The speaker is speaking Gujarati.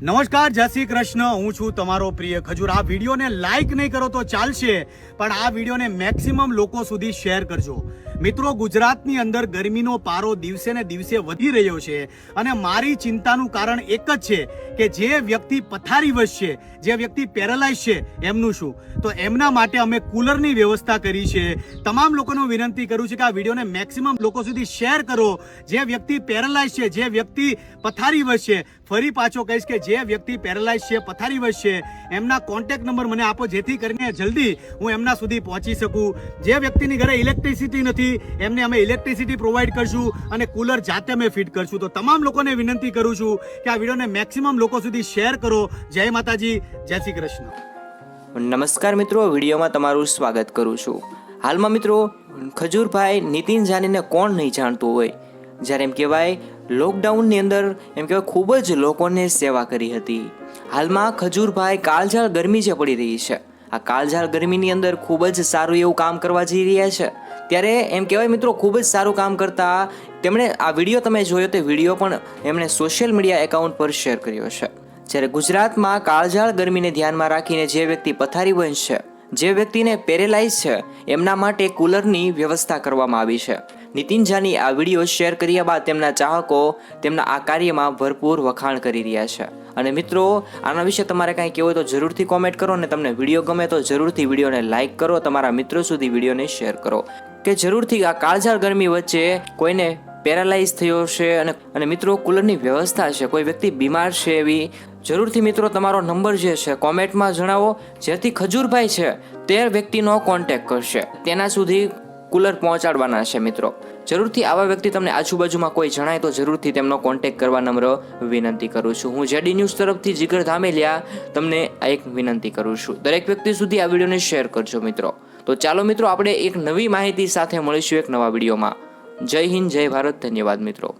નમસ્કાર, જય શ્રી કૃષ્ણ. હું છું તમારો પ્રિય ખજૂર. આ વિડીયોને લાઈક નહીં કરો તો ચાલશે, પણ આ વિડીયોને મેક્સિમમ લોકો સુધી શેર કરજો. મિત્રો, ગુજરાતની અંદર ગરમીનો પારો દિવસે ને દિવસે વધી રહ્યો છે અને મારી ચિંતાનું કારણ એક જ છે કે જે વ્યક્તિ પથારીવશ છે જે વ્યક્તિ પેરાલાઇઝ છે, એમનું શું? તો એમના માટે અમે કુલરની વ્યવસ્થા કરી છે. તમામ લોકોને વિનંતી કરું છું કે આ વિડીયોને મેક્સિમમ લોકો સુધી શેર કરો. જે વ્યક્તિ પેરાલાઇઝ છે, જે વ્યક્તિ પથારીવશ છે ફરી પાછો કહીશ કે જે વ્યક્તિ પેરાલાઇઝ છે પથારીવશ છે એમના કોન્ટેક્ટ નંબર મને આપો, જેથી કરીને જલ્દી હું એમના સુધી પહોંચી શકું. જે વ્યક્તિની ઘરે ઇલેક્ટ્રિસિટી નથી એમને અમે ઇલેક્ટ્રિસિટી પ્રોવાઈડ કરશું અને કુલર જાતે અમે ફિટ કરશું. તો તમામ લોકોને વિનંતી કરું છું કે આ વિડીયોને મેક્સિમમ લોકો સુધી શેર કરો. જય માતાજી, જય શ્રી કૃષ્ણ. નમસ્કાર મિત્રો, વિડીયોમાં તમારું સ્વાગત કરું છું. હાલમાં મિત્રો, ખજૂરભાઈ નીતિન જાનીને કોણ નહીં જાણતું હોય? જ્યારે એમ કહેવાય લોકડાઉનની અંદર એમ કહેવાય, ખૂબ જ લોકોને સેવા કરી હતી. હાલમાં ખજૂરભાઈ કાળઝાળ ગરમી જે પડી રહી છે આ કાળઝાળ ગરમીની અંદર ખૂબ જ સારું એવું કામ કરવા જઈ રહ્યા છે. ત્યારે એમ કહેવાય મિત્રો, ખૂબ જ સારું કામ કરતા તેમણે આ વીડિયો તમે જોયો તે વીડિયો પણ એમણે સોશિયલ મીડિયા એકાઉન્ટ પર શેર કર્યો છે. જ્યારે ગુજરાતમાં કાળઝાળ ગરમીને ધ્યાનમાં રાખીને જે વ્યક્તિ પથારી બનશે જે વ્યક્તિને પેરેલાઇઝ છે, એમના માટે કુલરની વ્યવસ્થા કરવામાં આવી છે. નીતિન જાની આ વીડિયો શેર કર્યા બાદ તેમના ચાહકો તેમના આ કાર્યમાં ભરપૂર વખાણ કરી રહ્યા છે. અને મિત્રો, આના વિશે તમારે કાંઈ કહેવું હોય તો જરૂરથી કોમેન્ટ કરો અને તમને વીડિયો ગમે તો જરૂરથી વિડીયોને લાઇક કરો, તમારા મિત્રો સુધી વિડીયોને શેર કરો. કે જરૂરથી આ કાળઝાળ ગરમી વચ્ચે કોઈને પેરાલાઇઝ થયો છે અને અને મિત્રો કુલરની વ્યવસ્થા છે, કોઈ વ્યક્તિ બીમાર છે એવી, જરૂરથી મિત્રો તમારો નંબર જે છે કોમેન્ટમાં જણાવો. જેથી ખજૂરભાઈ છે, તે વ્યક્તિનો કોન્ટેક્ટ કરશે. તેના સુધી કુલર પહોંચાડવાના છે મિત્રો. જરૂરથી આવા વ્યક્તિ તમને આજુબાજુમાં કોઈ જણાય તો જરૂરથી તેમનો કોન્ટેક્ટ કરવા નમ્ર વિનંતી કરું છું. હું જેડી ન્યૂઝ તરફથી જીગર ધામેલિયા તમને આ એક વિનંતી કરું છું. દરેક વ્યક્તિ સુધી આ વિડીયોને શેર કરજો મિત્રો. તો ચાલો મિત્રો, આપણે એક નવી માહિતી સાથે મળીશું એક નવા વિડીયોમાં. જય હિન્દ, જય ભારત. ધન્યવાદ મિત્રો.